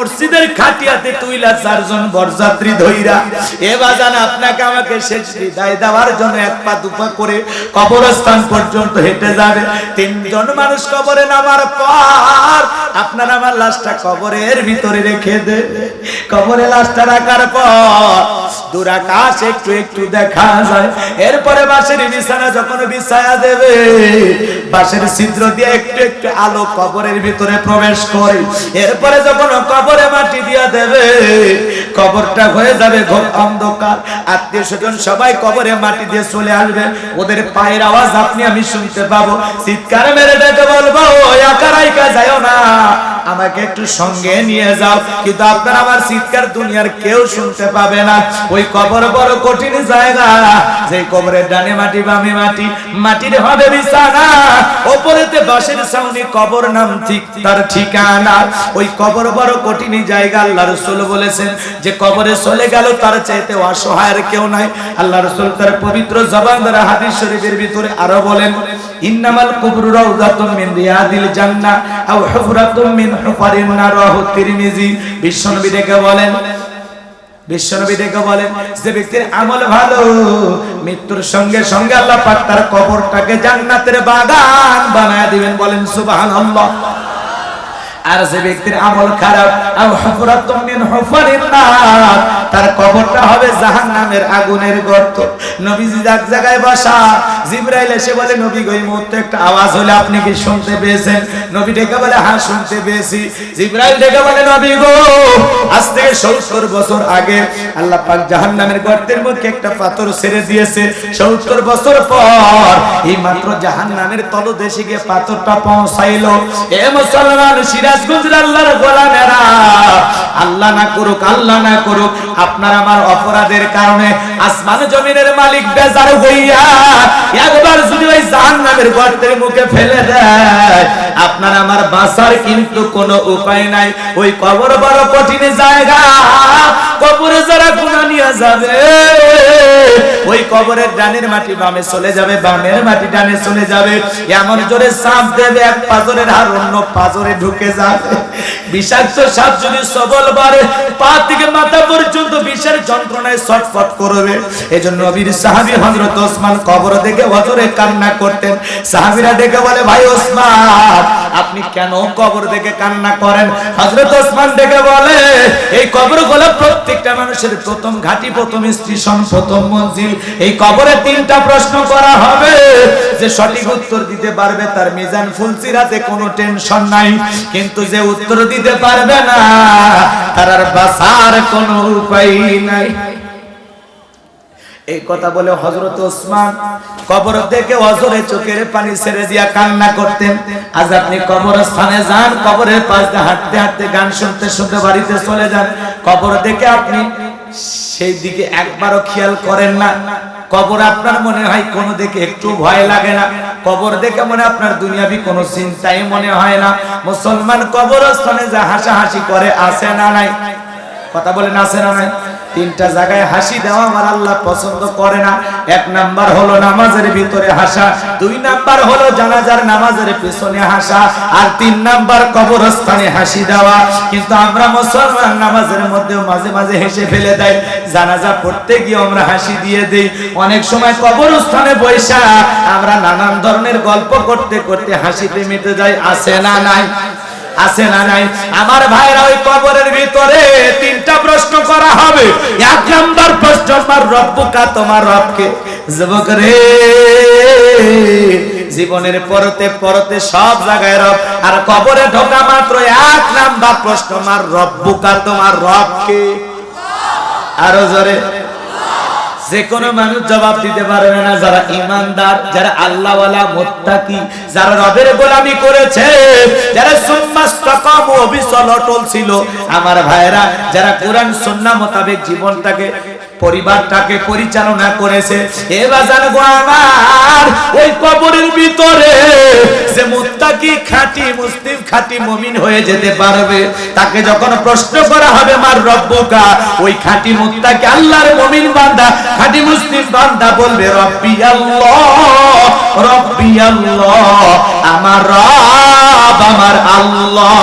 মসজিদের খাটিয়াতে তুইলা চারজন বরযাত্রী ধইরা। এ বাজান আপনাকে আমাকে শেষ বিদায় দেওয়ার জন্য এক পা দুপা করে কবরস্থান পর্যন্ত হেঁটে যাবে। তিনজন মানুষ কবরে নামার পর আপনার আমার লাশটা কবরের ভিতরে রেখে দে। কবরে লাশটা রাখার পর দুরাকাশ একটু একটু দেখা যায়। এরপরে বাসের বিছানা যখন বিছায়া দেবে বাসের ছিদ্র দিয়ে একটু একটু আলো কবরের ভিতরে প্রবেশ করে। এরপরে যখন কবরে মাটি দিয়া দেবে। কবরটা হয়ে যাবে ঘোর অন্ধকার। আত্মীয় স্বজন সবাই কবরে মাটি দিয়ে চলে আসবে। ওদের পায়ের আওয়াজ আপনি আমি শুনতে পাবো। চিৎকার মেরে ডেকে বলব একা রাইকা যায় না। আমাকে একটু সঙ্গে নিয়ে যাও। কিন্তু আপনার আমার চিৎকার দুনিয়ার কেউ শুনতে পাবে না। ওই কবর বড় কঠিন জায়গা। যে কবরের ডানে মাটি, বামে মাটি, মাটির হবে বিছানা। ওপরেতে বাঁশের সাউনি কবর নাম ঠিক তার ঠিকানা। ওই কবর বড় কঠিন জায়গা, আল্লাহ রসুল বলেছেন, যে কবরে চলে গেল, তার চাইতে অসহায়ের কেউ নাই। আল্লাহ রসুল তার পবিত্র জবান দ্বারা হাদিস শরীফের ভিতরে আরও বলেন, ইন্নামাল কুবরু রাউদাতুম মিন রিয়াদিল জান্নাহ আও হুফরাতুম মিন বিশ্বনবী ডেকে বলেন বিশ্বনবী ডেকে বলেন যে ব্যক্তির আমল ভালো, মৃত্যুর সঙ্গে সঙ্গে আল্লাহ পাক তার কবরটাকে জান্নাতের বাগান বানায় দিবেন বলেন সুবহানাল্লাহ। আর যে ব্যক্তির আমল খারাপ তার কবরটা হবে জাহান্নামের আগুনের গর্ত। নবীজি এক জায়গায় বসা, জিবরাইল এসে বলে, নবী গো, এই মুহূর্তে একটা আওয়াজ হলে, আপনি কি শুনতে পেয়েছেন? নবী ডেকে বলে হ্যাঁ শুনতে পেয়েছি। জিবরাইল ডেকে বলে, নবী গো, আজ থেকে 70 বছর আগে আল্লাহ পাক জাহান্নামের গর্তের মধ্যে একটা পাথর ছেড়ে দিয়েছে। 70 বছর পর এই মাত্র জাহান্নামের তলদেশে গিয়ে পাথরটা পৌঁছাইলো। এ মুসলমান, সিরাজগঞ্জের আল্লাহর গোলামেরা, আল্লাহ না করুক, আল্লাহ না করুক আপনার আমার অপরাধের কারণে আসমান জমিনের মালিক বেজার হইয়া একবার যদি ওই জাহান্নামের গর্তের মুখে ফেলে দেয় আপনার আমার বাঁচার কিন্তু কোনো উপায় নাই। ওই কবর বড় কঠিন জায়গা। কবরে যারা গুণা নিয়ে যাবে, ওই কবরের ডানের মাটি বামে চলে যাবে, বামের মাটি ডানে চলে যাবে। এমন জোরে সাপ দেবে, এক পাজরের হার অন্য পাজরে ঢুকে যাবে। বিষাক্ত সাপ যদি সবল বাড়ে, পা থেকে মাথা পর্যন্ত বিষের যন্ত্রণায় ছটফট করবে। এজন্য নবীর সাহাবী হযরত ওসমান কবর দেখে হযরে কান্না করতেন। সাহাবীরা ডেকে বলে, ভাই ওসমান আপনি কেন কবর দেখে কান্না করেন? হযরত ওসমান ডেকে বলে, এই কবরগুলো প্রত্যেকটা মানুষের প্রথম ঘাটি, প্রথম স্টেশন প্রথম মঞ্জিল। এই কবরে তিনটা প্রশ্ন করা হবে, যে সঠিক উত্তর দিতে পারবে তার মিজান ফুলসিরাতে কোনো টেনশন নাই, কিন্তু যে উত্তর দিতে পারবে না, তার আর বাঁচার কোনো উপায় নাই। এই কথা বলে হজরত ওসমান কবর দেখে হজরে চোখের পানি ছেড়ে দিয়া কান্না করতেন। আজ আপনি কবরস্থানে যান, কবরের পাশ দিয়ে হাঁটতে হাঁটতে গান শুনতে শুনতে বাড়িতে চলে যান। কবর দেখে আপনি সেই দিকে একবারও খেয়াল করেন না। কবর আপনার মনে হয় কোনো দেখে একটু ভয় লাগে না। কবর দেখে মনে আপনার দুনিয়াবি কোনো চিন্তাই মনে হয় না। মুসলমান কবরস্থানে যা হাসাহাসি করে আসে না নাই? কথা বলেন আসে না নাই? তিনটা জায়গায় হাসি দেওয়া আমার আল্লাহ পছন্দ করে না। এক নাম্বার হলো নামাজের ভিতরে হাসা, দুই নাম্বার হলো জানাজার নামাজের পেছনে হাসা, আর তিন নাম্বার কবরস্থানে হাসি দেওয়া। কিন্তু আমরা মুসলমান নামাজের মধ্যেও মাঝে মাঝে হেসে ফেলে দেয়। জানাজা পড়তে গিয়ে আমরা হাসি দিয়ে দেই। অনেক সময় কবরস্থানে বৈশা, আমরা নানান ধরনের গল্প করতে করতে হাসিতে মেতে যাই আসে না নাই? আছে না নাই? আমার ভাইরা ওই কবরের ভিতরে তিনটা প্রশ্ন করা হবে। এক নাম্বার প্রশ্ন, আমার রব্বুকা, তোমার রবকে? যুবক রে, জীবনের পরতে পরতে সব জায়গায় রব। আর কবরে ঢোকা মাত্র এক নাম্বার প্রশ্ন, আমার রব্বুকা, তোমার রবকে? আরও জোরে। যে কোনো মানুষ জবাব দিতে পারবে না, যারা ইমানদার, যারা আল্লাহওয়ালা, মোত্তাকি, যারা রবের গোলামি করেছে, যারা সুন্নাস্তাকাম অটল ছিল। আমার ভাইরা যারা কোরআন সুন্নাহ মোতাবেক জীবনটাকে পরিবারটাকে পরিচালনা করেছে। এবার জানব আমার, ওই কবরের ভিতরে যে মুত্তাকি খাঁটি মুসলিম, খাঁটি মুমিন হয়ে যেতে পারবে, তাকে যখন প্রশ্ন করা হবে, মার রব্বুকা? ওই খাঁটি মুত্তাকি আল্লাহর মুমিন বান্দা, খাঁটি মুসলিম বান্দা বলবে, রব্বি আল্লাহ রব্বি আল্লাহ, আমার রব, আমার আল্লাহ।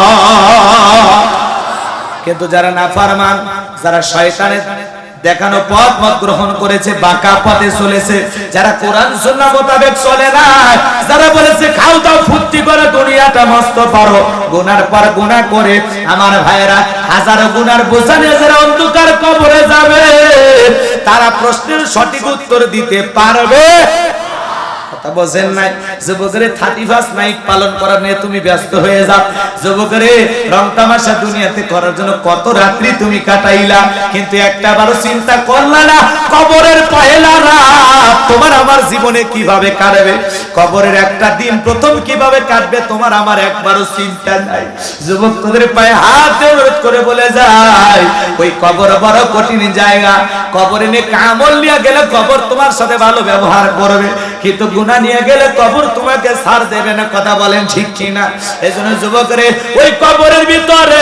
কিন্তু যারা নাফারমান, যারা শয়তানের দেখানো পথ মত গ্রহণ করেছে, বাঁকা পথে চলেছে। যারা কোরআন, সুন্নাহ মোতাবেক চলে না, যারা বলেছে, খাও দাও, ফুর্তি করে, দুনিয়াটা মস্ত পারো। গুনার পর গুনাহ করে, আমার ভাইয়েরা, হাজার গুনার বোঝা নিয়ে যারা অন্ধকার কবরে যাবে, তারা প্রশ্নের সঠিক উত্তর দিতে পারবে। কথা বোঝেন নাই? যুবকের থার্টি ফার্স্ট নাইট পালন করার নিয়ে তুমি ব্যস্ত হয়ে রং তামাশা দুনিয়াতে করার জন্য কত রাত্রি তুমি কাটাইলা? কিন্তু একটা বারো চিন্তা করলা না, কবরের পহেলা রাত। তোমার আমার জীবনে কীভাবে কাটবে? কবরের একটা দিন প্রথম কীভাবে কাটবে, তোমার আমার একবারও চিন্তা নাই। যুবক তোদের পায়ে হাত অনুরোধ করে বলে যায়, ওই কবর বড় কঠিন জায়গা। কবরে নিয়ে কামল নিয়ে গেলে কবর তোমার সাথে ভালো ব্যবহার করবে। কিন্তু গুণা নিয়ে গেলে কবর তোমাকে ছাড় দেবে না, কথা বলেন ঠিক কি না এই জন্য যুবকরে, ওই কবরের ভিতরে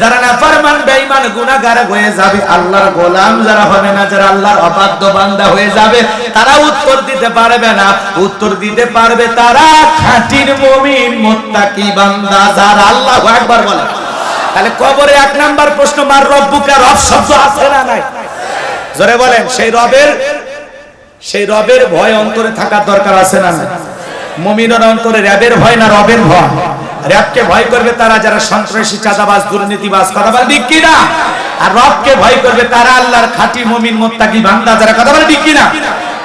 যারা না ফারমান বেঈমান, গুনাহগার হয়ে যাবে, আল্লাহর গোলাম যারা হবে না, যারা আল্লাহর অবাধ্য বান্দা হয়ে যাবে, তারা উত্তর দিতে পারবে না। উত্তর দিতে পারবে তারা খাঁটির মুমিন, মুত্তাকি বান্দা, যারা আল্লাহু আকবার বলে। তাহলে কবরে এক নাম্বার প্রশ্ন, মার রব্বুকা রব শব্দ আছে না নাই? জোরে বলেন, সেই রবের সেই রবের ভয় অন্তরে থাকার দরকার আছে না মমিনের অন্তরে র্যাবের ভয় না রবের ভয়? র্যাবকে ভয় করবে তারা যারা সন্ত্রাসী, চাঁদাবাজ, দুর্নীতিবাজ কথা বলে, ঠিক কিনা? আর রবকে ভয় করবে তারা আল্লাহর খাঁটি মমিন, মোত্তাকি বান্দা যারা কথা বলে, ঠিক কিনা?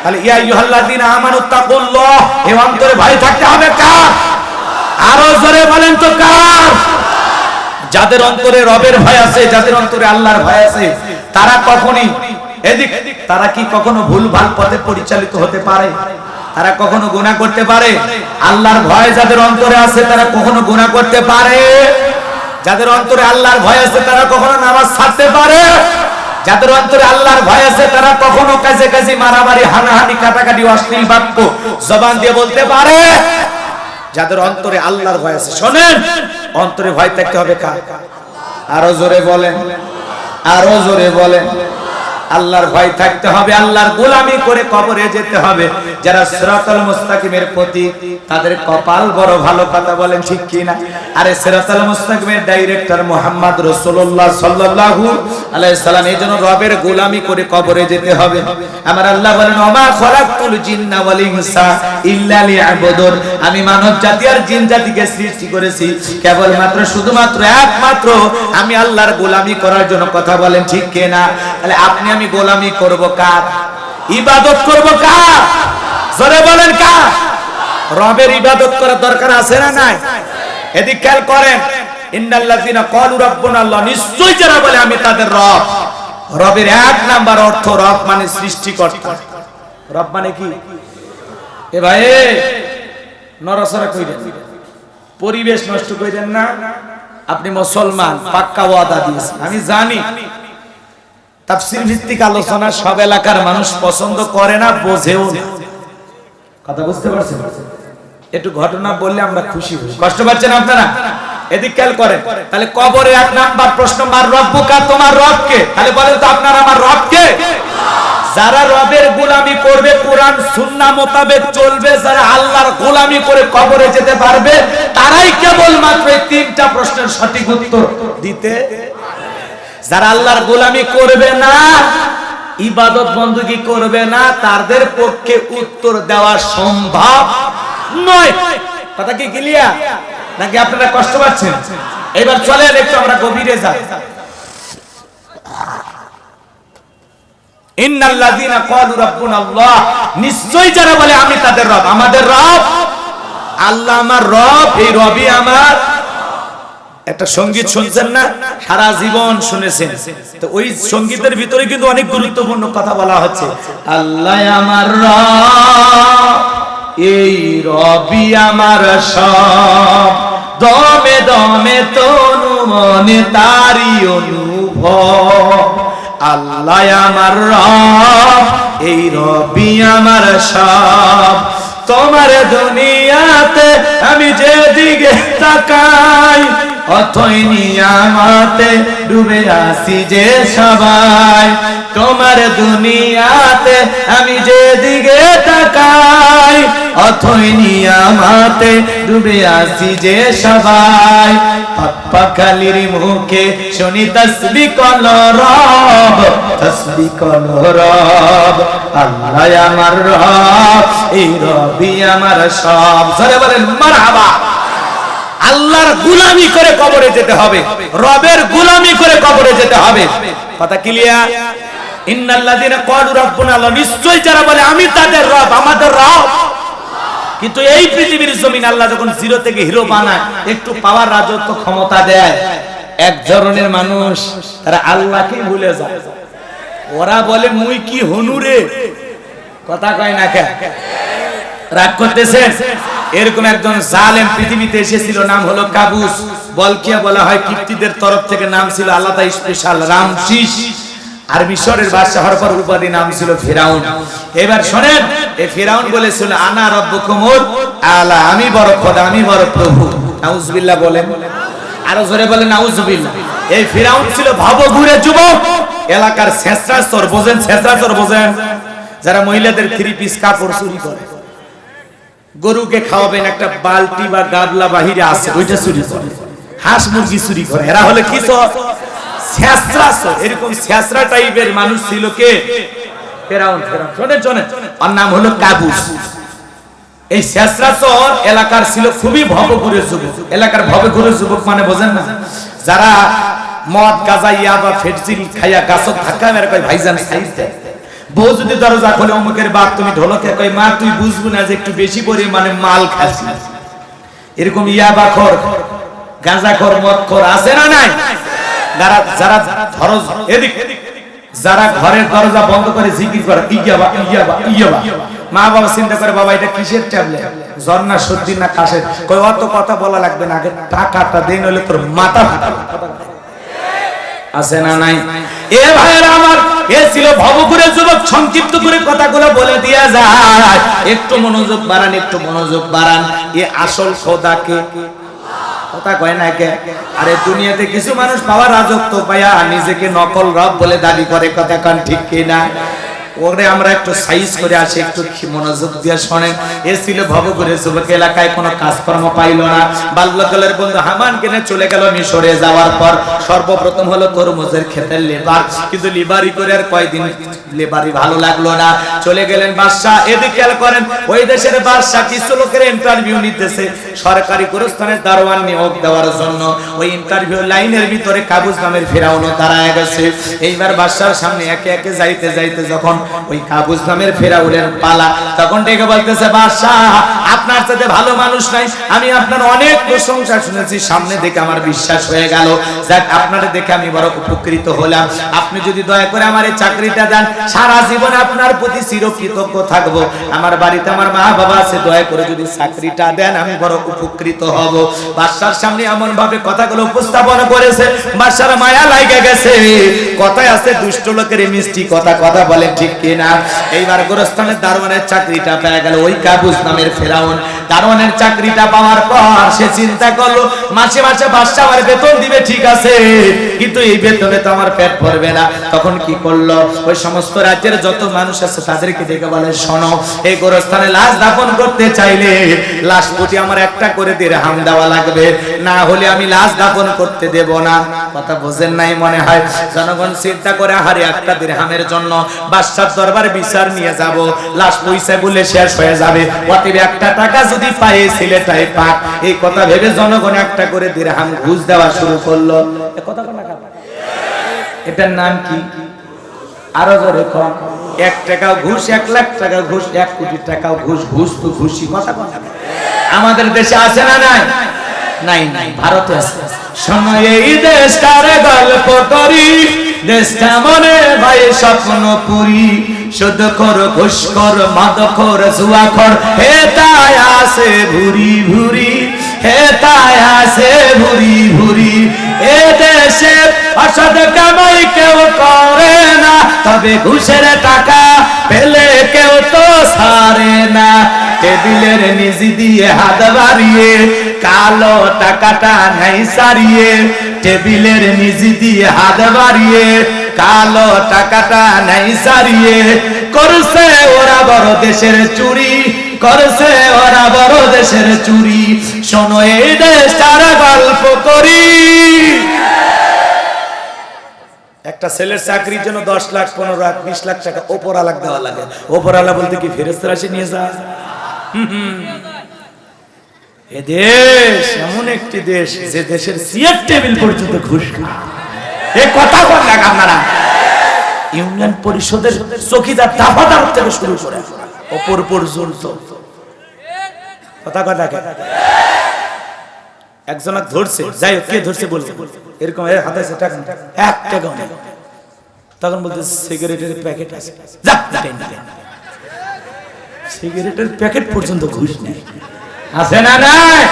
তাহলে, ইয়া ইউহাল্লাযিনা আমানুত্তাকুল্লাহ এই অন্তরে ভয় থাকতে হবে কার? আরও জোরে বলেন তো কার? যাদের অন্তরে রবের ভয় আছে, যাদের অন্তরে আল্লাহর ভয় আছে, তারা কখনই এদিক, তারা কি কখনো ভুল ভালো পথে পরিচালিত হতে পারে? তারা কখনো গুনাহ করতে পারে? আল্লাহর ভয় যাদের অন্তরে আছে, তারা কখনো গুনাহ করতে পারে? যাদের অন্তরে আল্লাহর ভয় আছে, তারা কখনো নামাজ ছাড়তে পারে? যাদের অন্তরে আল্লাহর ভয় আছে, তারা কখনো কাছে কাছে মারামারি, হানাহানি, কাটাকাটি, অশ্লীল বাক্য জবান দিয়ে বলতে পারে? যাদের অন্তরে আল্লাহর ভয় আছে, শোনেন, অন্তরে ভয় থাকতে হবে কার? আরও জোরে বলেন, আরও জোরে বলেন। আল্লাহর ভয় থাকতে হবে, আল্লাহর গোলামি করে কবরে যেতে হবে। যারা সিরাতাল মুস্তাকিমের প্রতি তাদের কপাল বড় ভালো কথা বলেন ঠিক কি না আরে সিরাতাল মুস্তাকিমের ডাইরেক্টর মোহাম্মদ রাসূলুল্লাহ সাল্লাল্লাহু আলাইহি সাল্লাম, এই জন্য রবের গোলামি করে কবরে যেতে হবে। আমার আল্লাহ বলেন, ওমা খলাকতুল জিন্না ওয়াল ইনসা ইল্লা লিয়াবুদুন। আমি মানব জাতি আর জিন জাতিকে সৃষ্টি করেছি। কেবলমাত্র, শুধুমাত্র একমাত্র আমি আল্লাহর গোলামি করার জন্য কথা বলেন ঠিক কি না তাহলে আপনি আমি গোলামি করব কার? ইবাদত করব কার? জোরে বলেন কার? রবের ইবাদত করার দরকার আছে না নাই? এদিক খেয়াল করেন, ইন্নাল্লাযিনা ক্বালু রাব্বুনা আল্লাহ যারা বলে আমি তাদের রব। রবের এক নাম্বার অর্থ রব মানে সৃষ্টিকর্তা। রব মানে কি? এ ভাই নরসরা কইরেন। পরিবেশ নষ্ট কইরেন না। আপনি মুসলমান, পাক্কা ওয়াদা দিয়েছেন। আমি জানি। তাফসীর ভিত্তিক আলোচনা সব এলাকার মানুষ পছন্দ করে না, বোঝেও না। কথা বুঝতে পারছেন? একটু ঘটনা বললে আমরা খুশি হই। কষ্ট পাচ্ছেন আপনারা? এদিক খেয়াল করেন। তাহলে কবরে এক নাম্বার প্রশ্ন, মার রব্বুকা, তোমার রবকে? তাহলে বলেন তো, আপনার আমার রবকে? যারা রবের গোলামি করবে, কোরআন সুন্নাহ মোতাবেক চলবে, যারা আল্লাহর গোলামি করে কবরে যেতে পারবে, তারাই কেবলমাত্র এই তিনটা প্রশ্নের সঠিক উত্তর দিতে যারা আল্লাহর গোলামি করবে না, ইবাদত বন্দুকি করবে না, তাদের পক্ষে উত্তর দেওয়া সম্ভব নয়। কথা কি ক্লিয়ার নাকি আপনারা কষ্ট পাচ্ছেন? এবার চলে একটু আমরা গভীরে যাই। আমি তাদের রব, আমাদের রব, আল্লাহ আমার রব, এই রবই আমার। একটা সংগীত শুনছেন না? সারা জীবন শুনেছেন। তো ওই সঙ্গীতের ভিতরে কিন্তু অনেক গুরুত্বপূর্ণ কথা বলা হচ্ছে। আল্লাহ আমার এই রবি আমার সব। দমে দমে তনু মনে তারি অনুভব। আল্লাহ আমার রব, এই রবি আমার সব। তোমার দুনিয়াতে আমি যেদিকে তাকাই অথই নিয়ামতে ডুবে আসি যে সবাই। তোমার দুনিয়াতে আমি যেদিকে তাকাই, অথই নিয়ামাতে ডুবে আসি যে সবাই। পাপ্পা খালির মুখে শুনি তসবি কল রব, তসবি কল রব। আল্লাহ আমার রব, এই রবি আমার সব। জোরে বলেন, মারহাবা। আল্লাহর গুলামি করে কবরে যেতে হবে। রবের গুলামি করে কবরে যেতে হবে। কথা ক্লিয়ার ইন্নাল্লাযীনা ক্বালু রাব্বুনা আল্লাহ নিশ্চয় যারা বলে, আমি তাদের রব, আমাদের রব। কিন্তু এই পৃথিবীর জমিন আল্লাহ যখন জিরো থেকে হিরো বানায়, একটু পাওয়ার রাজত্ব ক্ষমতা দেয়। এক ধরনের মানুষ, তারা আল্লাহকে ভুলে যায়। ওরা বলে, মুই কি হনুরে কথা কয় না কে রাগ করতেছেন? এরকম একজন জালেম পৃথিবীতে এসেছিল, নাম হলো কাবুস। বলকিয়া বলা হয় কীর্তিদের তরফ থেকে নাম ছিল আলাদা স্পেশাল রামশিস আর মিশরের বাদশাহ হওয়ার পর উপাধি নাম ছিল ফেরাউন। এবার শোনেন, এই ফেরাউন বলেছিল, আনা রব্বুকুমুল আলা, আমি বড় খোদা, আমি বড় প্রভু। নাউজুবিল্লাহ বলেন। আরও জোরে বলেন, নাউজুবিল্লাহ। এই ফেরাউন ছিল ভবঘুরে যুবক। এলাকার ছেঁচড়া চোর বোঝেন ছেঁচড়া চোর বোঝেন যারা মহিলাদের থ্রি পিস কাপড় চুরি করে। গরুকে খাওয়াবেন একটা বালতি বা গাবলা বাহিরে আছে ওইটা চুরি করে। হাঁস মুরগি চুরি করে। এরা হলে কি এরকম ছেঁচড়া টাইপের মানুষ ছিল কে? নাম হলো এই এলাকার ছিল খুবই এলাকার যুবক মানে না? যারা মদ, গাজা ইয়া বা ফেটজিল খাইয়া ধাক্কা মেরে কয়, ভাইজান সাইজ বউ যদি দরজা খোলে, অমুকের বাপ তুমি ঢোলকে কয়, মা, তুই বুঝব না যে একটু বেশি পরিমাণে মাল খাচ্ছি এরকম ইয়া বা খর, গাঁজা খর, মদ খর আছে না নাই? যারা যারা ধরো এদিক, যারা ঘরের দরজা বন্ধ করে জিকির করে ইয়াবা ইয়াবা ইয়াবা মা বাবা চিন্তা করে, বাবা, এটা কিসের ট্যাবলেট? না সর্দি না কাশের? কই অত কথা বলা লাগবে না, আগে টাকাটা দেন হলে তোর মাথা ফাটাবে। আছে না নাই? এ আমার, এ ছিল সংক্ষিপ্ত করে কথাগুলো বলে একটু মনোযোগ একটু মনোযোগ এ আসল কয় না কে? আরে দুনিয়াতে কিছু মানুষ পাওয়ার রাজত্ব পায়া নিজেকে নকল রব বলে দাবি করে, কথা কান ঠিক কিনা? ওরে আমরা একটু সাইজ করে আসি, একটু মনোযোগ দিয়ে শোনেন। এ ছিল ভবঘুরে যুবক, এলাকায় কোনো কাজকর্ম পাইল না। বাল্যকালের বন্ধু হামান কেনে চলে গেল মিশরে যাওয়ার পর। সর্বপ্রথম হলো তরমুজের ক্ষেতের লেবার। কিন্তু লিবারি করে আর কয়দিন লেবারি ভালো লাগল না। চলে গেলেন বাদশাহ, এদিকে খেয়াল করেন, ওই দেশের বাদশাহ কিছু লোকের ইন্টারভিউ নিতেছে। সরকারি গুরুস্থানের দারোয়ান নিয়োগ দেওয়ার জন্য। ওই ইন্টারভিউ লাইনের ভিতরে কাবুজ নামের ফেরাউনও দাঁড়ায় গেছে। এইবার বাদশার সামনে একে একে যাইতে যাইতে যখন ওই কাবুজ নামের ফেরাউনের পালা। তখন ডেকে বলতেছে, বাদশাহ, আপনার সাথে ভালো মানুষ নাই। আমি আপনার অনেক প্রশংসা শুনেছি। সামনে দেখে আমার বিশ্বাস হয়ে গেল। যাক, আপনারে দেখে আমি বড় উপকৃত হলাম। আপনি যদি দয়া করে আমার এই চাকরিটা দেন, সারা জীবন আপনার প্রতি চিরকৃতজ্ঞ থাকব। আমার বাড়িতে আমার মা বাবা আছে। দয়া করে যদি চাকরিটা দেন, আমি বড় উপকৃত হব। বাদশার সামনে এমন ভাবে কথাগুলো উপস্থাপন করেছে। বাদশার মায়া লাগে গেছে। কথায় আছে, দুষ্ট লোকের মিষ্টি কথা। কথা বলে ঠিক কিনা? এইবার গোরস্থানের দারোয়ানের চাকরিটা পেয়ে গেল ওই কাবুস নামের ফেরাউন। দারোয়ানের চাকরিটা পাওয়ার পর সে চিন্তা করল, মাসে মাসে বাদশা বেতন দিবে, ঠিক আছে, কিন্তু এই বেতনে তো আমার পেট ভরবে না। তখন কি করল? ওই সমস্ত রাজ্যের যত মানুষ আছে তাদেরকে দেখে বলে, শোনো, এই গোরস্থানে লাশ দাফন করতে চাইলে লাশ প্রতি আমার একটা করে দিরহাম দেওয়া লাগবে। না হলে আমি লাশ দাফন করতে দেব না। কথা বোঝেন নাই মনে হয়। জনগণ চিন্তা করে হারে একটা দিরহামের জন্য বাদশার দরবারে বিচার নিয়ে যাব। লাশ পয়সা বলে শেষ হয়ে যাবে। অতএব একটা টাকা যদি পায়, ছেলেটাই পাক। এই কথা ভেবে জনগণ একটা করে দিরহাম ঘুষ দেওয়া শুরু করল। কথা এটার নাম কি? আরও জোরে কম এক টাকাও ঘুষ, এক লাখ টাকা ঘুষ, এক কোটি টাকাও ঘুষ ঘুষ তো ঘুষি কথা কথা আমাদের দেশে আছে না নাই? নাই নাই। ভারতে আছে। সময় এই দেশটার গল্প করি? ঘুষ কর মদ কর হে তাই ভুরি ভুরি, হে ভুরি ভুরি। কামাই কেউ করে না, তবে ঘুষের টাকা পেলে কেউ তো সারে না। টেবিলের নিজি দিয়ে হাত বাড়িয়ে, কালো টাকাটা নাই সারিয়ে টেবিলের নিজি দিয়ে হাত বাড়িয়ে, কালো টাকাটা নাই সারিয়ে, করছে ওরা বড় দেশের চুরি, করছে ওরা বড় দেশের চুরি। শোনো এই দেশ তারা গল্প করি। একটা ছেলের চাকরির জন্য দশ লাখ, পনেরো লাখ, বিশ লাখ টাকা ওপরালাক দেওয়া লাগে। ওপরালা বলতে কি ফেরস্ত রাশি নিয়ে যা এ দেশ, এমন একটি দেশ যে দেশের সিয়ার টেবিল পর্যন্ত ঘুষ খায়। এ কথা বল না আপনারা ইউনিয়ন পরিষদের চকিদার দাফাদার থেকে শুরু করে অপর পর্যন্ত কথা কথা? একজন ধরছে, যাই হোক, কে ধরছে বলছে এরকম এর হাতে আছে টাকা এক টাকা। তখন বলতে সিগারেটের প্যাকেট আছে। সিগারেটের প্যাকেট পর্যন্ত ঘুষ নেই আছে না নাই?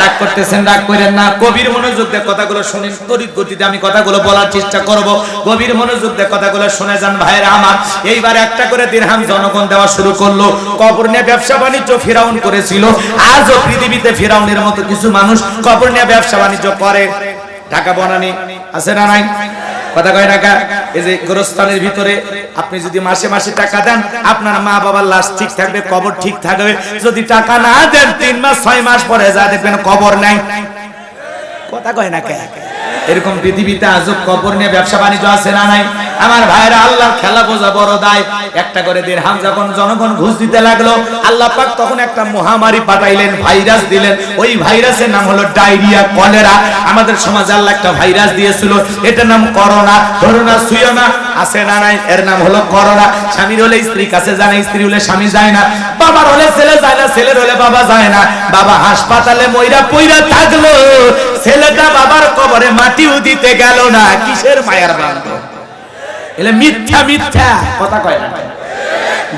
রাগ করতেছেন, রাগ করেন না। গভীর মনোযোগ দিয়ে কথাগুলো শুনেন তড়িৎ গতিতে আমি কথাগুলো বলার চেষ্টা করব। গভীর মনোযোগ দিয়ে কথাগুলো শুনে যান ভাইরা আমার। এইবার একটা করে দিরহাম জনগণ দেওয়া শুরু করল। কবর নিয়ে ব্যবসা বাণিজ্য ফিরাউন করেছিল। আজও পৃথিবীতে ফিরাউনের মতো কিছু মানুষ কবর নিয়ে ব্যবসা বাণিজ্য করে। ঢাকা বনানি, আছে না নাই? কথা কয় না এই যে গোরস্থানের ভিতরে আপনি যদি মাসে মাসে টাকা দেন, আপনার মা বাবার লাশ ঠিক থাকবে, কবর ঠিক থাকবে। যদি টাকা না দেন, তিন মাস, ছয় মাস পরে যা দেখবেন কবর নাই। কথা কয় না কে? এরকম পৃথিবীতে আজব কবর নিয়ে ব্যবসা বাণিজ্য আছে না নাই? আমার ভাইরা আল্লাহ খেলা বোঝা বড় দায়। একটা করে দিরহাম যখন জনগণ ঘুষ দিতে লাগল, আল্লাহ পাক তখন একটা মহামারী পাঠাইলেন, ভাইরাস দিলেন। ওই ভাইরাসের নাম হলো ডায়রিয়া, কলেরা। আমাদের সমাজে আল্লাহ একটা ভাইরাস দিয়েছিল। এটার নাম করোনা। করোনা সুইও না, আছে না নাই, এর নাম হলো করোনা। স্বামীর হলে স্ত্রী কাছে যায় না স্ত্রী হলে স্বামী যায় না। বাবার হলে ছেলে যায় না, ছেলের হলে বাবা যায় না। বাবা হাসপাতালে মইরা পইরা থাকল। ছেলেটা বাবার কবরে মাটিও দিতে গেল না, কিসের মায়ের বান্ধব? এলে মিথ্যা মিথ্যা কথা কয় না।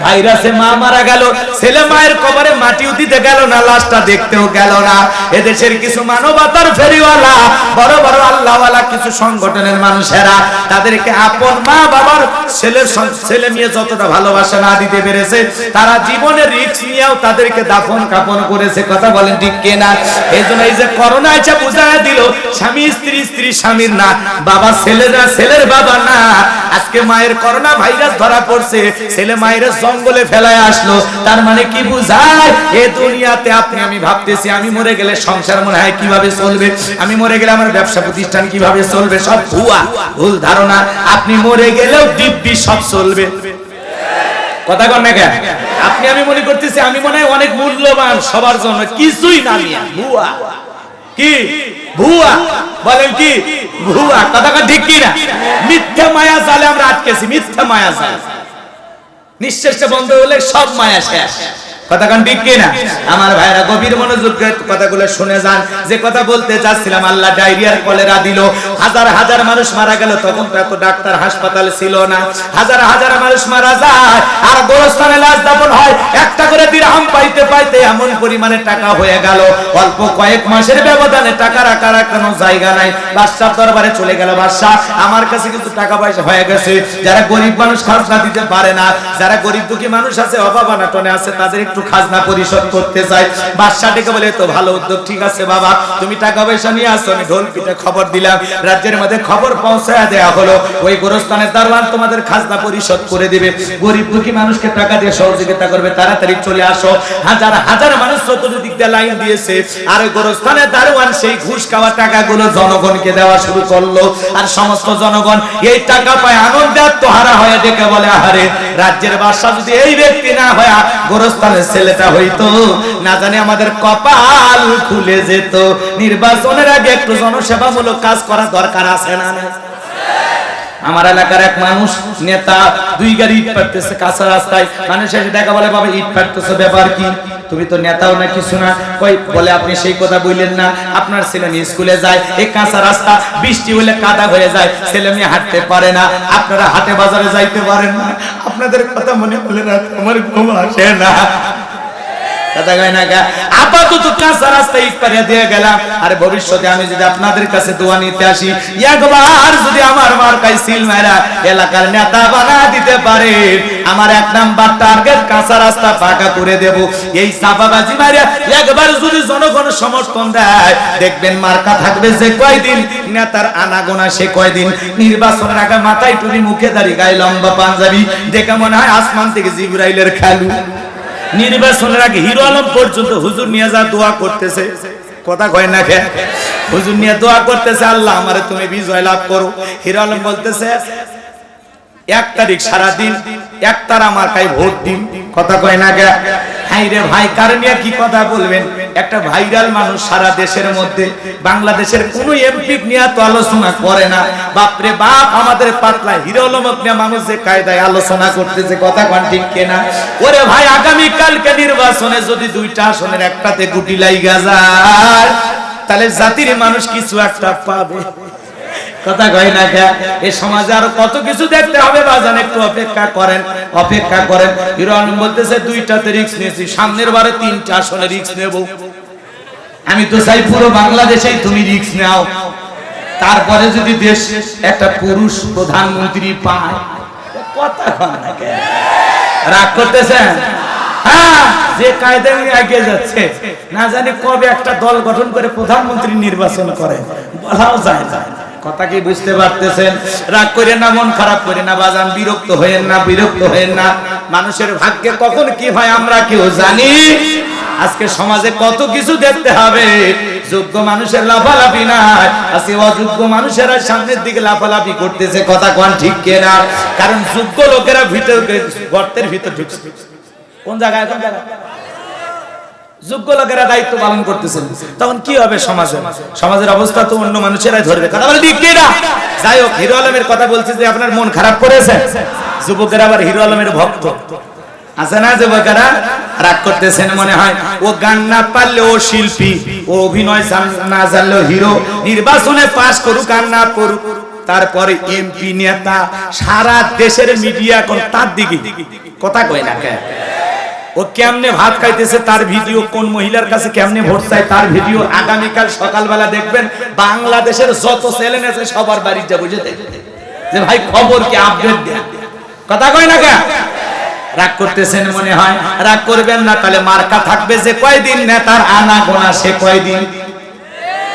ভাইরাসে মা মারা গেল। ছেলে মায়ের কবরে মাটিও দিতে গেল না, লাশটা দেখতেও গেল না। এদেশের কিছু মানবতার ফেরিওয়ালা, বড় বড় আল্লাহওয়ালা, কিছু সংগঠনের মানুষেরা, তাদেরকে আপন মা বাবার ছেলের সং- ছেলে মেয়ে যতটা ভালোবাসা না দিতে পেরেছে, তারা জীবনের রিস্ক নিয়েও তাদেরকে দাফন কাপন করেছে। কথা বলেন ঠিক কেনা? এই জন্য এই যে করোনা এসে বুঝায় দিল, স্বামী, স্ত্রী স্ত্রী, স্বামীর না, বাবা ছেলে না, ছেলের বাবা না। আজকে মায়ের করোনা ভাইরাস ধরা পড়ছে, ছেলে মায়ের জঙ্গলে ফেলায় আসলো। তার মানে কি বুঝায়? এ দুনিয়াতে আপনি, আমি ভাবতেছি, আমি মরে গেলে সংসার মনে হয় কীভাবে চলবে? আমি মরে গেলে আমার ব্যবসা প্রতিষ্ঠান কীভাবে চলবে? সব ভুয়া, ভুল ধারণা। আপনি মরে গেলেও দিব্যি সব চলবে। কথা কন না কেন? আপনি, আমি মনে করতেছি, আমি মনে হয় অনেক মূল্যবান সবার জন্য। কিছুই না ভুয়া। কি? ভুয়া। বলেন কি? ভুয়া। কথা কথা ঠিক কি না মিথ্যা মায়া জালে আমরা আটকেছি, মিথ্যা মায়া জালে। নিঃশ্বাসটা বন্ধ হলে সব মায়া শেষ। এমন টাকা হয়ে গেল। অল্প কয়েক মাসের ব্যবধানে টাকা রাখার কোনো জায়গা নাই। বাদশার দরবারে চলে গেল বাদশাহ আমার কাছে কিন্তু টাকা পয়সা হয়ে গেছে। যারা গরিব মানুষ খাজনা দিতে পারে না, যারা গরিব দুঃখী মানুষ আছে, অভাব আছে, তাদের একটু খাজনা পরিশোধ করতে চায় বাদশাহ ডেকে বলে তো ভালো উদ্যোগ, ঠিক আছে বাবা, তুমি টাকা পয়সা নিয়ে আসো, আমি ঢোল পিঠে খবর দিলাম। রাজ্যের মধ্যে খবর পৌঁছায় দেয়া হলো। ওই গোরস্থানের দারোয়ান তোমাদের খাজনা পরিশোধ করে দিবে। গরিব দুঃখী মানুষকে টাকা দিয়ে সহযোগিতা করবে, তাড়াতাড়ি চলে আসো। হাজার হাজার মানুষ চতুর্দিক দিয়ে লাইন দিয়েছে। আর ওই গোরস্থানের দারোয়ান সেই ঘুষ খাওয়া টাকাগুলো জনগণকে দেওয়া শুরু করল। আর সমস্ত জনগণ এই টাকা পায় আনন্দে আত্মহারা হয়ে ডেকে বলে, আহারে, রাজ্যের বাদশা যদি এই ব্যক্তি না হয় গোরস্থানের ছেলেটা হইতো, না জানি আমাদের কপাল খুলে যেত। নির্বাচনের আগে একটু জনসেবামূলক কাজ করা দরকার আছে না না আমার এলাকার এক মানুষ, নেতা, দুই গাড়ি ইট পাড়তেছে কাঁচা রাস্তায়। মানুষ এসে দেখা বলে, বাবা, ইট পাড়তেছে, ব্যাপার কি? তুমি তো নেতাও না, কিছু না। কই? বলে, আপনি সেই কথা বললেন না। আপনার ছেলে মেয়ে স্কুলে যায় এই কাঁচা রাস্তা, বৃষ্টি হলে কাদা হয়ে যায়, ছেলে মেয়ে হাঁটতে পারে না। আপনারা হাটে বাজারে যাইতে পারেন না। আপনাদের কথা মনে হলে না আমার ঘুম আসে না। জনগণ সমর্থন দেয়, দেখবেন মার্কা থাকবে যে কয়দিন, নেতার আনাগোনা সে কয়দিন। নির্বাচনের আগে মাথায় টুপি মুখে দাঁড়িয়ে গায়ে লম্বা পাঞ্জাবি, দেখে মনে হয় আসমান থেকে জিব্রাইলের খালু। নির্বাচনের আগে হিরো আলম পর্যন্ত হুজুর নিয়ে যা দোয়া করতেছে। কথা কয় না কে? হুজুর নিয়ে দোয়া করতেছে, আল্লাহ আমারে তুমি বিজয় লাভ করো। হিরো আলম বলতেছে এক তারিখ সারা দিন এক তারা মার্কায় ভোট দিন। কথা কয় না গে? হাই রে ভাই, কার নিয়ে কি কথা বলবেন? একটা ভাইরাল মানুষ সারা দেশের মধ্যে, বাংলাদেশের কোন এমপি নিয়ে তো আলোচনা করে না। বাপরে বাপ, আমাদের পাতলা হিরো আলমক নিয়ে মানুষ যে কায়দায় আলোচনা করতেছে, কথা কন ঠিক কেনা? ওরে ভাই আগামী কালকে নির্বাচনে যদি দুইটা আসনের একটাতে গুটি লাইগা যায়, তাহলে জাতির মানুষ কিছু একটা পাবে। কথা কয় না কে? এই সমাজে আরও কত কিছু দেখতে হবে, বাজান, একটু অপেক্ষা করেন অপেক্ষা করেন। হিরো আলম বলতেছে, দুইটাতে রিক্স নিয়েছি, সামনের বারে তিনটা আসলে রিক্স নেব। আমি তো চাই পুরো বাংলাদেশেই তুমি রিক্স নাও। তারপরে যদি দেশ একটা পুরুষ প্রধানমন্ত্রী পায় কথা কয় না কে? রাগ করতেছেন? হ্যাঁ যে কায়দা নিয়ে এগিয়ে যাচ্ছে, না জানি কবে একটা দল গঠন করে প্রধানমন্ত্রী নির্বাচন করে, বলাও যায় না। কথা কি বুঝতে পারতেছেন? রাগ করে না, মন খারাপ করে না, বাজান, বিরক্ত হয়েন না, বিরক্ত হয়েন না। মানুষের ভাগ্যে কখন কি হয় আমরা কেউ জানি? আজকে সমাজে কত কিছু দেখতে হবে। যোগ্য মানুষের লাফালাফি নাই। আজকে অযোগ্য মানুষেরা সামনের দিকে লাফালাফি করতেছে, কথা কোন ঠিক কেনা? কারণ যোগ্য লোকেরা ভিতর গর্তের ভিতর ঢুকছে। কোন জায়গায়? কোন জায়গায়? যোগ্য লোকেরা দায়িত্ব পালন করতেছেন। তখন কি হবে সমাজে সমাজের অবস্থা তো অন্য মানুষেরাই ধরবে। কথা বলে ঠিক না যাই হোক, হিরো আলমের কথা বলছে যে আপনার মন খারাপ করেছে। যুবকেরা আবার হিরো আলমের ভক্ত। আছে না যুবকেরা? রাগ করতেছেন মনে হয়। ও গান না পারলে ও শিল্পী, ও অভিনয় না জানলেও হিরো। নির্বাচনে পাশ করুক গান না করুক, তারপরে এমপি নেতা, সারা দেশের মিডিয়া এখন তার দিকে। কথা কয় না ও কেমনে ভাত খাইতেছে, তার ভিডিও কোন মহিলার কাছে কেমনে ভোট চাই তার ভিডিও আগামীকাল সকালবেলা দেখবেন, বাংলাদেশের যত ছেলে আছে সবার বাড়িতে বুঝে যে ভাই, খবর কি আপডেট দেন। কথা কয় না কে রাগ করতেছেন মনে হয়, রাগ করবেন না, তাহলে মার্কা থাকবে যে কয়দিন নেতার আনা গোনা সে কয়দিন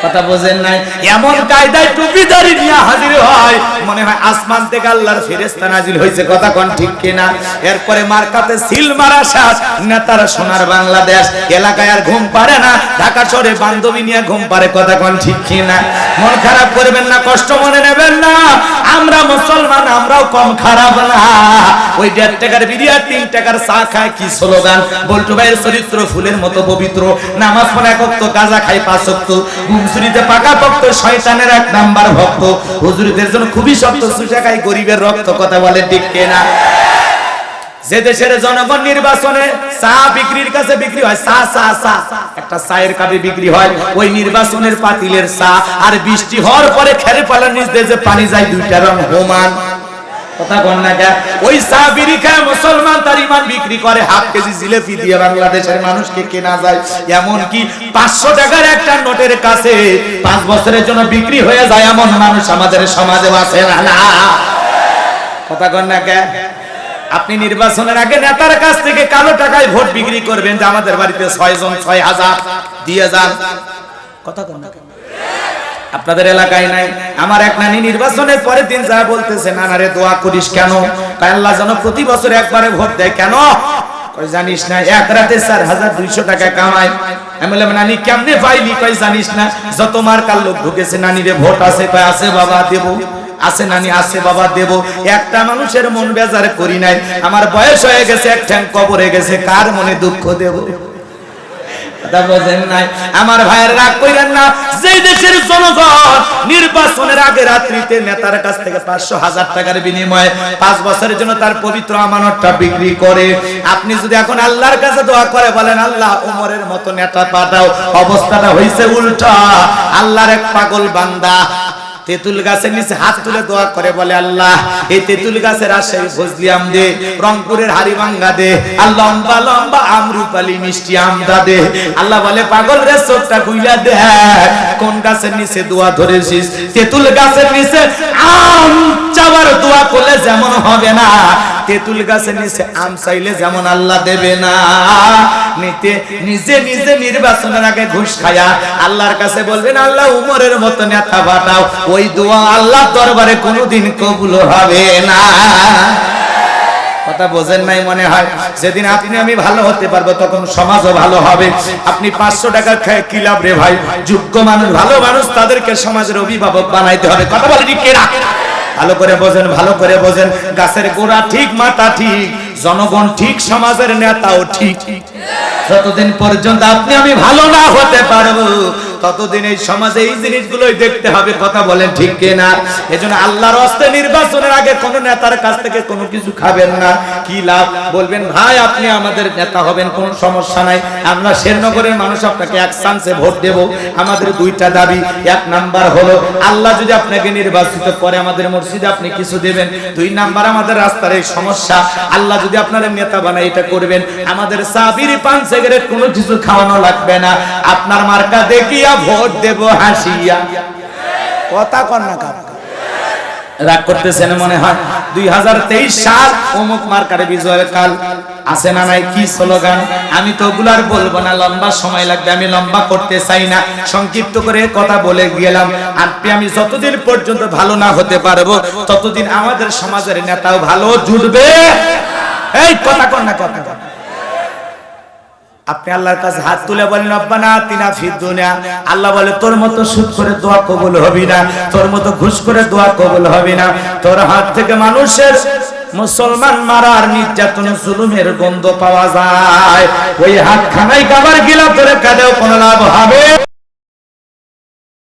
কথা বোঝেন নাই? এমন কায়দায় টুপিদারি নিয়ে হাজির হয়, মনে হয় আসমান থেকে আল্লাহর ফেরেশতা নাজিল হয়েছে। কথা কোন ঠিক কিনা? এরপরে মার্কাতে সিল মারা শেষ নেতারা সোনার বাংলাদেশ, এলাকায় আর ঘুম পারে না, ঢাকা শহরে বান্ধবী নিয়ে ঘুম পারে। কথা কোন ঠিক কিনা? মন খারাপ করবেন না, কষ্ট মনে নেবেন না। আমরা মুসলমান, আমরাও কম খারাপ না। ওই দেড় টাকার বিরিয়ার তিন টাকার চা খায়, কি স্লোগান? বল্টু ভাইয়ের চরিত্র ফুলের মতো পবিত্র। নামাজ পড়ে একক তো গাঁজা খাই পাঁচক্ত পাকা ভক্ত শয়তানের এক নাম্বার ভক্ত। জন্য খুবই শক্ত সুশাখায় গরিবের রক্ত কথা ঠিক যে দেশের জনগণ নির্বাচনে চা বিক্রির কাছে বিক্রি হয়, চা চা চা। একটা চায়ের কাপে বিক্রি হয়, ওই নির্বাচনের পাতিলের চা। আর বৃষ্টি হওয়ার পরে খেলে পালার নিচ পানি যায়, দুইটা রং হোমান। বিক্রি হয়ে যায় এমন মানুষ সমাজে কথা আপনি নির্বাচনের আগে নেতার কাছ থেকে কালো টাকায় ভোট বিক্রি করবেন যে আমাদের বাড়িতে ছয় জন ছয় হাজার। দিয়ে যান কথা কন? আপনাদের এলাকায় নাই। আমার এক নানি নির্বাচনের পরের দিন যা বলতেছে না রে দোয়া করিস কেন? আল্লাহ যেন প্রতি বছর একবারে ভোট দেয়। কেন? জানিস না, এক রাতে চার হাজার দুইশো টাকা কামাই আমি বললাম, নানি, কেমনে পাইলি? জানিস না, যত মার্কার লোক ঢুকেছে ভোট আছে। কয়, আছে বাবা, দেব। আছে নানি, আছে বাবা, দেব। একটা মানুষের মন বেজার করি নাই। আমার বয়স হয়ে গেছে, এক ঠ্যাং কবরে গেছে। কার মনে দুঃখ দেব? কথা বোঝেন নাই। আমার ভাইয়ের রাগ কইরেন না। যে দেশের জনগণ নির্বাচনের আগে রাত্রিতে নেতার কাছ থেকে পাঁচশো হাজার টাকার বিনিময়ে পাঁচ বছরের জন্য তার পবিত্র আমানতটা বিক্রি করে। আপনি যদি এখন আল্লাহর কাছে দোয়া করে বলেন, আল্লাহ, উমরের মতো নেতা পাঠাও। অবস্থাটা হইছে উল্টা। আল্লাহর এক পাগল বান্দা। তেঁতুল গাছের নিচে হাত তুলে দোয়া করে বলে আল্লাহ, এই তেঁতুল গাছের রাজশাহী ফজলি আম দে, রংপুরের হারিভাঙ্গা দে আর লম্বা লম্বা আমরুপালি মিষ্টি আমদা দে আল্লাহ বলে, পাগল রে, চোখটা খুইলা দে। কোন গাছের নিচে দোয়া ধরেছিস? তেঁতুল গাছের নিচে আম চাবার দোয়া করলে যেমন হবে না। তেঁতুল গাছের নিচে আম চাইলে যেমন আল্লাহ দেবে না। নিতে নিজে নিজে নির্বাচনের আগে ঘুষ খায়া আল্লাহর কাছে বলবেন, আল্লাহ উমরের মতো নেতা পাঠাও। ওই দোয়া আল্লাহ দরবারে কোনোদিন কবুল হবে না। কথা বোঝেন নাই মনে হয়? যেদিন আপনি আমি ভালো হতে পারব, তখন সমাজও ভালো হবে। আপনি পাঁচশো টাকা কি লাভ রে ভাই? যোগ্য মানুষ, ভালো মানুষ, তাদেরকে সমাজের অভিভাবক বানাইতে হবে। কথা বলে কেনা? ভালো করে বোঝেন, ভালো করে বোঝেন। গাছের গোড়া ঠিক, মাথা ঠিক, জনগণ ঠিক, সমাজের নেতাও ঠিক। যতদিন পর্যন্ত আপনি আমি ভালো না হতে পারব ততদিন এই সমাজে এই জিনিসগুলোই দেখতে হবে, কথা বলেন ঠিক কিনা? এজন্য আল্লাহর হস্তে নির্বাচনের আগে কোন নেতার কাছ থেকে কোনো কিছু খাবেন না। কি লাভ? বলবেন, ভাই, আপনি আমাদের নেতা হবেন, কোন সমস্যা নাই। আমরা শেরনগরের মানুষ, আপনাকে এক চান্সে ভোট দেব। আমাদের দুইটা দাবি। এক নাম্বার হলো, আল্লাহ যদি আপনাকে নির্বাচিত করে আমাদের মসজিদে আপনি কিছু দেবেন। দুই নাম্বার, আমাদের রাস্তার এই সমস্যা। আল্লাহ যদি আপনার নেতা বানায় এটা করবেন। আমাদের সাবির পান, সিগারেট কোনো কিছু খাওয়ানো লাগবে না। আপনার মার্কা দেখিয়া ভোট দেব হাসিয়া। কথা কন না কাকা রাগ করতেছেন মনে হয়। দুই হাজার তেইশ সাল অমুক মার্কারে বিজয়ের কাল। আছে না নাই কি স্লোগান? আমি তো ওগুলার বলব না। লম্বা সময় লাগবে। আমি লম্বা করতে চাই না। সংক্ষিপ্ত করে কথা বলে গেলাম। আপনি আমি যতদিন পর্যন্ত ভালো না হতে পারব ততদিন আমাদের সমাজের নেতাও ভালো জুটবে। এই কথা কন না কথা। আপনি আল্লাহর কাছে হাত তুলে বলেন, রব্বানা আতিনা ফিদ দুনিয়া। আল্লাহ বলে, তোর মতো সুদ করে দোয়া কবুল হবে না, তোর মতো ঘুষ করে দোয়া কবুল হবে না। তোর হাত থেকে মানুষের মুসলমান মারার নির্যাতন, জুলুমের গন্ধ পাওয়া যায়। ওই হাত খানাই কাবার গিলা তোরে কাদেও কোনো লাভ হবে?